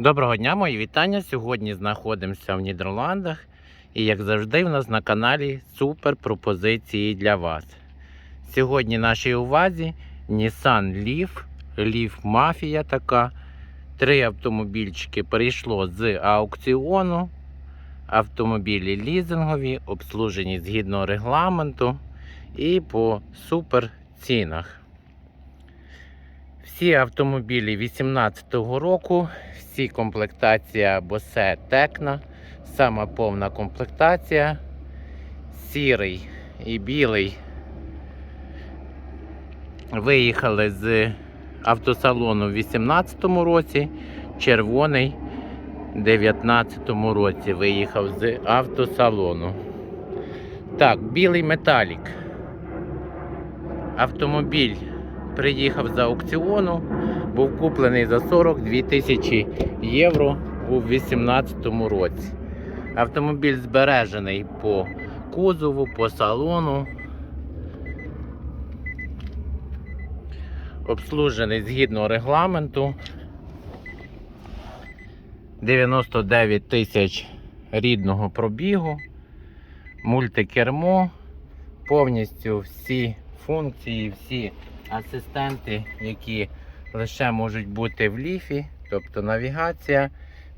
Доброго дня, мої вітання. Сьогодні знаходимося в Нідерландах. І як завжди, в нас на каналі супер пропозиції для вас. Сьогодні нашій увазі Nissan Leaf, Leaf Mafia така. Три автомобільчики перейшло з аукціону. Автомобілі лізингові, обслужені згідно регламенту і по супер цінах. Всі автомобілі 2018 року, всі комплектація Bose Tecna, сама повна комплектація, сірий і білий. Виїхали з автосалону в 2018 році, червоний у 2019 році виїхав з автосалону. Так, білий металік. Автомобіль приїхав з аукціону, був куплений за 42 тисячі євро у 2018 році. Автомобіль збережений по кузову, по салону. Обслужений згідно регламенту. 99 тисяч рідного пробігу, мультикермо, повністю всі функції, всі асистенти, які лише можуть бути в ліфі, тобто навігація,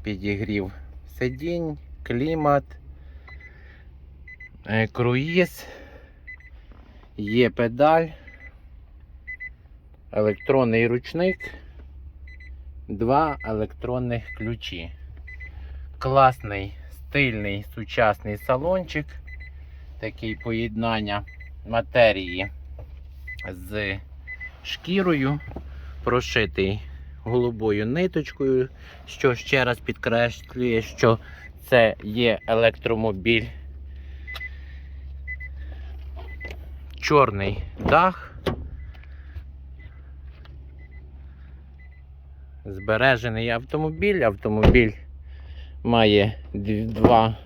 підігрів сидінь, клімат, е, круїз, є педаль, електронний ручник, два електронних ключі. Класний, стильний, сучасний салончик, такий поєднання матерії з шкірою, прошитий голубою ниточкою, що ще раз підкреслює, що це є електромобіль. Чорний дах. Збережений автомобіль. Автомобіль має два,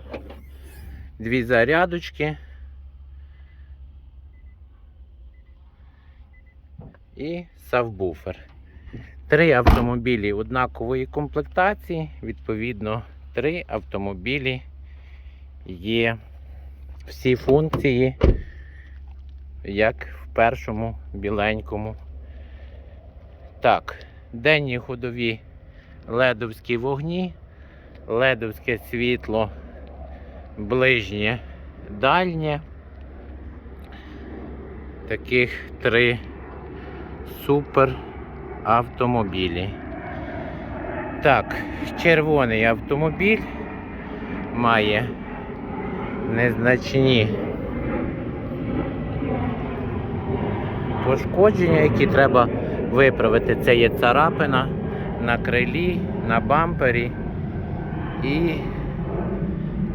дві зарядочки. І сабвуфер. Три автомобілі однакової комплектації. Відповідно, три автомобілі є всі функції, як в першому біленькому. Так, денні ходові ледовські вогні, ледовське світло, ближнє, дальнє. Таких три супер автомобілі. Так, червоний автомобіль має незначні пошкодження, які треба виправити. Це є царапина на крилі, на бампері і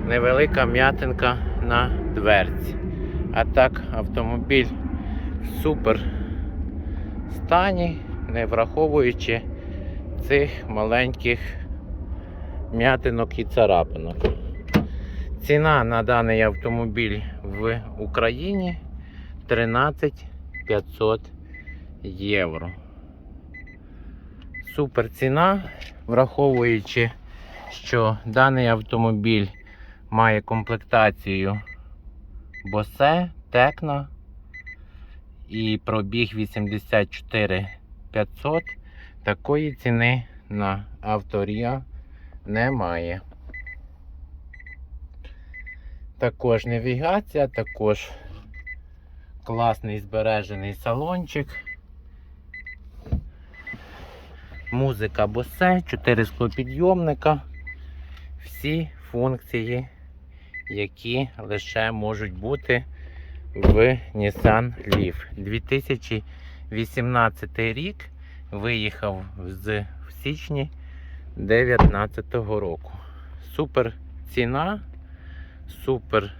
невелика м'ятинка на дверці. А так, автомобіль супер стані, не враховуючи цих маленьких м'ятинок і царапинок. Ціна на даний автомобіль в Україні 13 500 євро. Супер ціна, враховуючи, що даний автомобіль має комплектацію Bose, Tecna і пробіг 84 500, такої ціни на авторія немає. Також навігація, також класний збережений салончик. Музика Bose, 4 склопідйомника. Всі функції, які лише можуть бути в Nissan Leaf. 2018 рік виїхав з січні 2019 року. Супер ціна, супер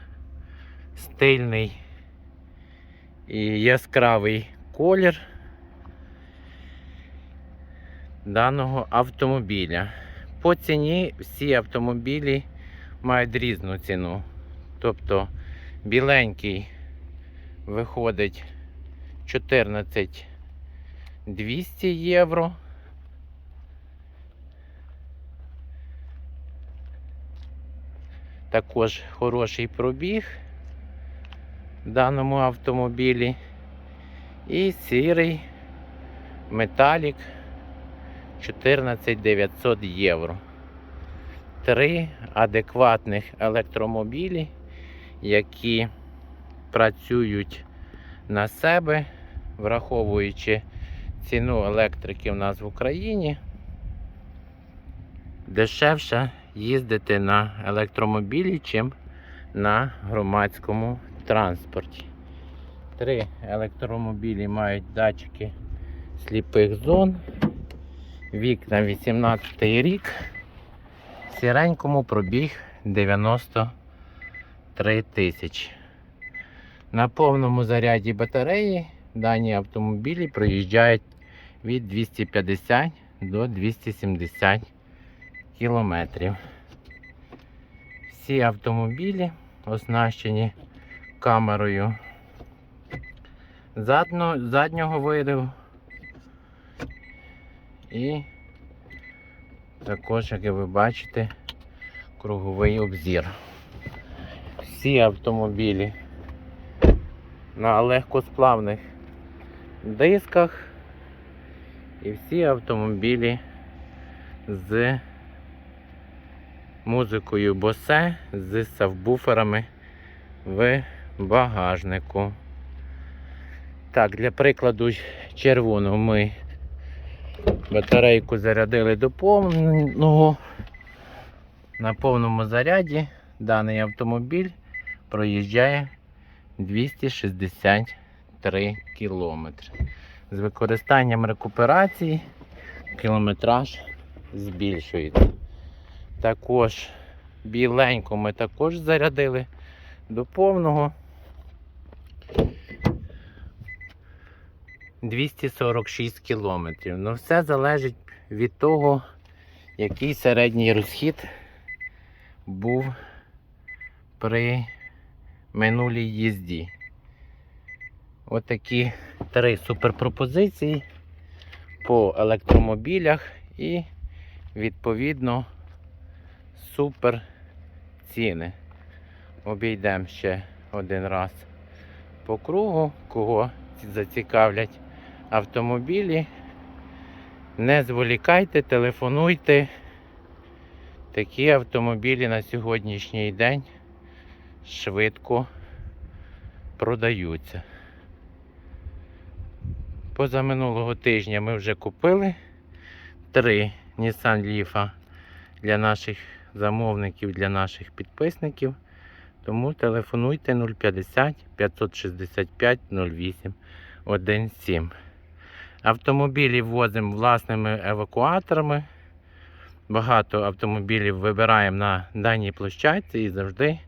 стильний і яскравий колір даного автомобіля. По ціні всі автомобілі мають різну ціну. Тобто біленький виходить 14 200 євро. Також хороший пробіг в даному автомобілі і сірий металік 14900 євро. Три адекватних електромобілі, які працюють на себе, враховуючи ціну електрики в нас в Україні. Дешевше їздити на електромобілі, чим на громадському транспорті. Три електромобілі мають датчики сліпих зон. Вікна 18 рік. Сіренькому пробіг 93 тисячі. На повному заряді батареї дані автомобілі проїжджають від 250 до 270 кілометрів. Всі автомобілі оснащені камерою заднього виду і також, як ви бачите, круговий обзір. Всі автомобілі на легкосплавних дисках і всі автомобілі з музикою Bose, з сабвуферами в багажнику. Так, для прикладу червоного ми батарейку зарядили до повного. На повному заряді даний автомобіль проїжджає 263 кілометри. З використанням рекуперації кілометраж збільшується. Також біленьку ми також зарядили до повного. 246 кілометрів. Ну все залежить від того, який середній розхід був при минулій їзді. Отакі три суперпропозиції по електромобілях і відповідно супер ціни. Обійдемо ще один раз по кругу, кого зацікавлять автомобілі. Не зволікайте, телефонуйте. Такі автомобілі на сьогоднішній день швидко продаються. Позаминулого тижня ми вже купили три Nissan Leaf для наших замовників, для наших підписників. Тому телефонуйте 050 565 08 17. Автомобілі возимо власними евакуаторами. Багато автомобілів вибираємо на даній площадці і завжди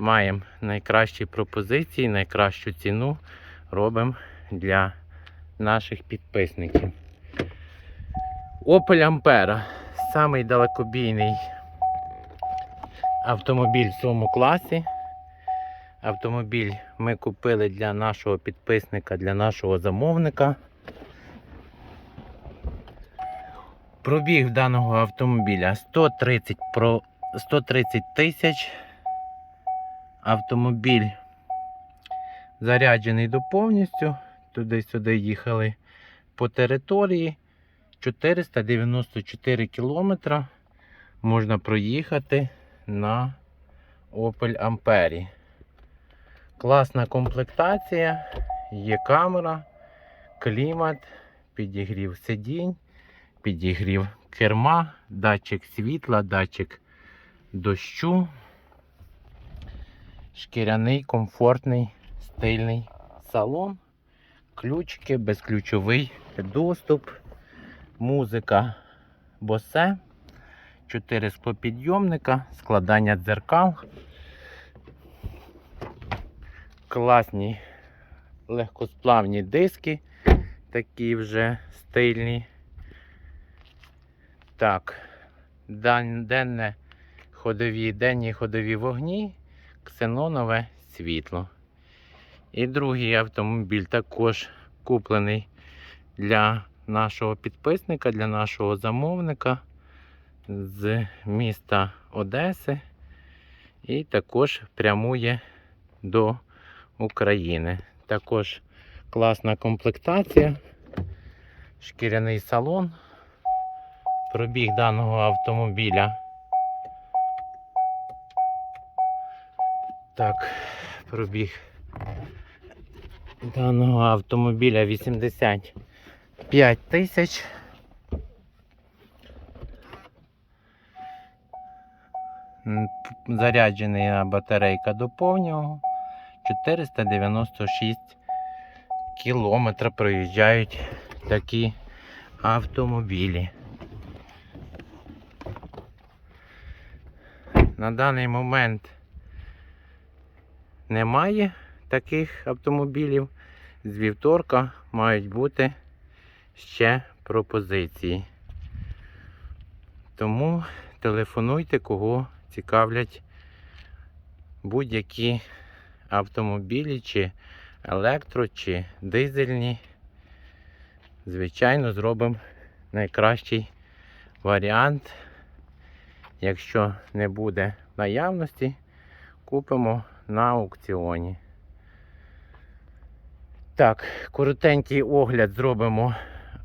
маємо найкращі пропозиції, найкращу ціну робимо для наших підписників. Opel Ampera самий далекобійний автомобіль в своєму класі. Автомобіль ми купили для нашого підписника, для нашого замовника. Пробіг даного автомобіля 130 тисяч. Автомобіль заряджений до повністю. Туди-сюди їхали по території. 494 кілометра можна проїхати на Opel Amperi. Класна комплектація, є камера, клімат, підігрів сидінь, підігрів керма, датчик світла, датчик дощу, шкіряний, комфортний, стильний салон, ключики, безключовий доступ, музика Bose, 4 склопідйомника, складання дзеркал. Класні легкосплавні диски, такі вже стильні. Так, денне ходові, денні ходові вогні, ксенонове світло. І другий автомобіль також куплений для нашого підписника, для нашого замовника з міста Одеси. і також прямує до України. Також класна комплектація, шкіряний салон, пробіг даного автомобіля. Так, пробіг даного автомобіля 85 тисяч. Заряджена батарейка до повнього. 496 кілометрів проїжджають такі автомобілі. На даний момент немає таких автомобілів. З вівторка мають бути ще пропозиції. Тому телефонуйте, кого цікавлять будь-які автомобілі, чи електро, чи дизельні. Звичайно, зробимо найкращий варіант. Якщо не буде наявності, купимо на аукціоні. Так, коротенький огляд зробимо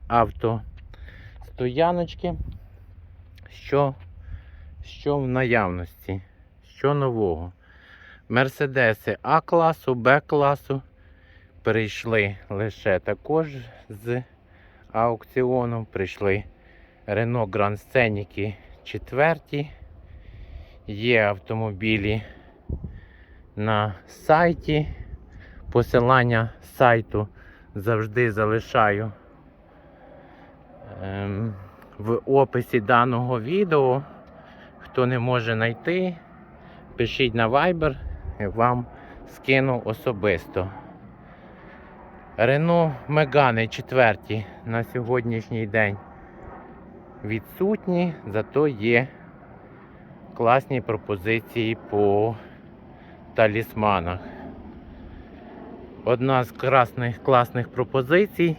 автостояночки. Що, що в наявності? Що нового? Мерседеси А класу, Б класу прийшли лише також з аукціону. Прийшли Renault Grand Scenic четверті. Є автомобілі на сайті. Посилання сайту завжди залишаю ем, в описі даного відео. Хто не може знайти, пишіть на Viber, я вам скину особисто. Рено Мегани четверті на сьогоднішній день відсутні, зато є класні пропозиції по талісманах. Одна з красних, класних пропозицій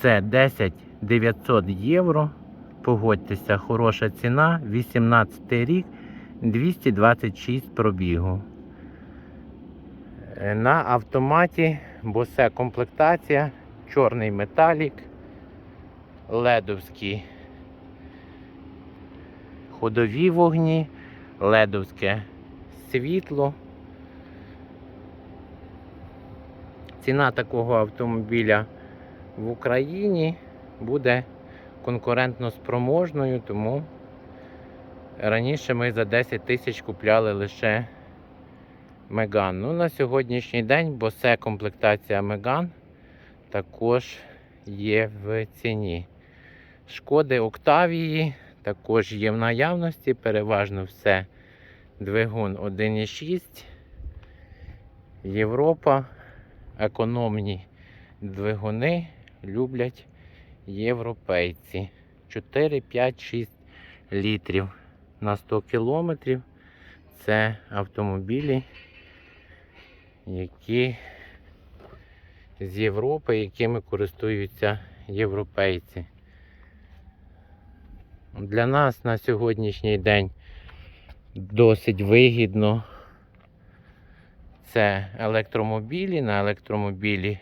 це 10 900 євро. Погодьтеся, хороша ціна, 18 рік, 226 пробігу. Е, На автоматі, бо це комплектація, чорний металік, ледовські ходові вогні, ледовське світло. Ціна такого автомобіля в Україні буде конкурентно спроможною, тому раніше ми за 10 тисяч купляли лише Меган. Ну, на сьогоднішній день, бо це комплектація Меган також є в ціні. Шкоди Октавії також є в наявності, переважно все двигун 1,6. Європа, економні двигуни люблять європейці. 4, 5, 6 літрів на 100 кілометрів. Це автомобілі, які з Європи, якими користуються європейці. Для нас на сьогоднішній день досить вигідно. Це електромобілі. На електромобілі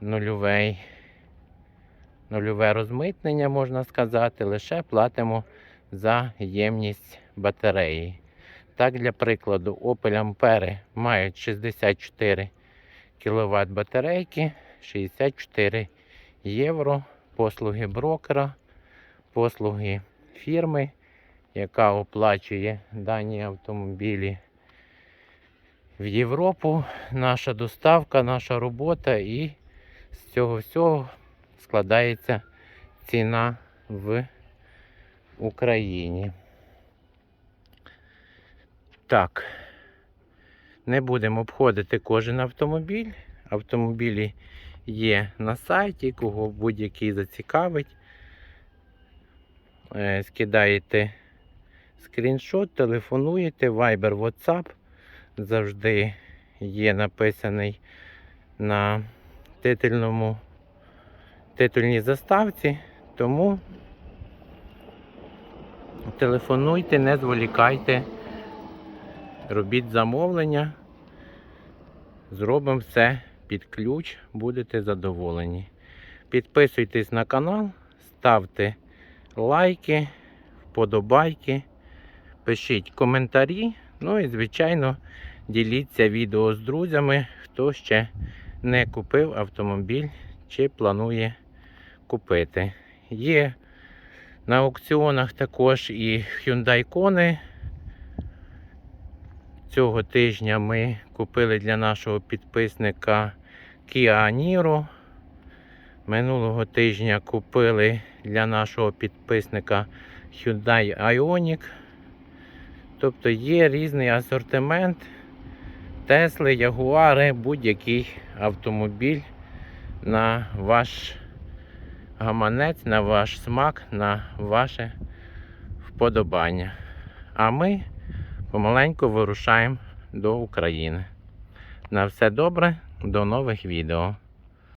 нульовий, нульове розмитнення, можна сказати, лише платимо за ємність батареї. Так, для прикладу, Opel Ampere мають 64 кВт батарейки, 64 євро, послуги брокера, послуги фірми, яка оплачує дані автомобілі в Європу, наша доставка, наша робота і з цього всього складається ціна в Україні. Так, не будемо обходити кожен автомобіль. Автомобілі є на сайті, кого будь-який зацікавить. Е, Скидаєте скріншот, телефонуєте, Viber, WhatsApp завжди є написаний на титульному титульній заставці, тому телефонуйте, не зволікайте робіть замовлення. Зробимо все під ключ, будете задоволені. Підписуйтесь на канал, ставте лайки, вподобайки, пишіть коментарі. Ну і, звичайно, діліться відео з друзями, хто ще не купив автомобіль чи планує купити. Є на аукціонах також і Hyundai Kona. Цього тижня ми купили для нашого підписника Kia Niro. Минулого тижня купили для нашого підписника Hyundai Ioniq. Тобто є різний асортимент. Тесли, Ягуари, будь-який автомобіль на ваш гаманець, на ваш смак, на ваше вподобання. А ми помаленьку вирушаємо до України. На все добре, до нових відео.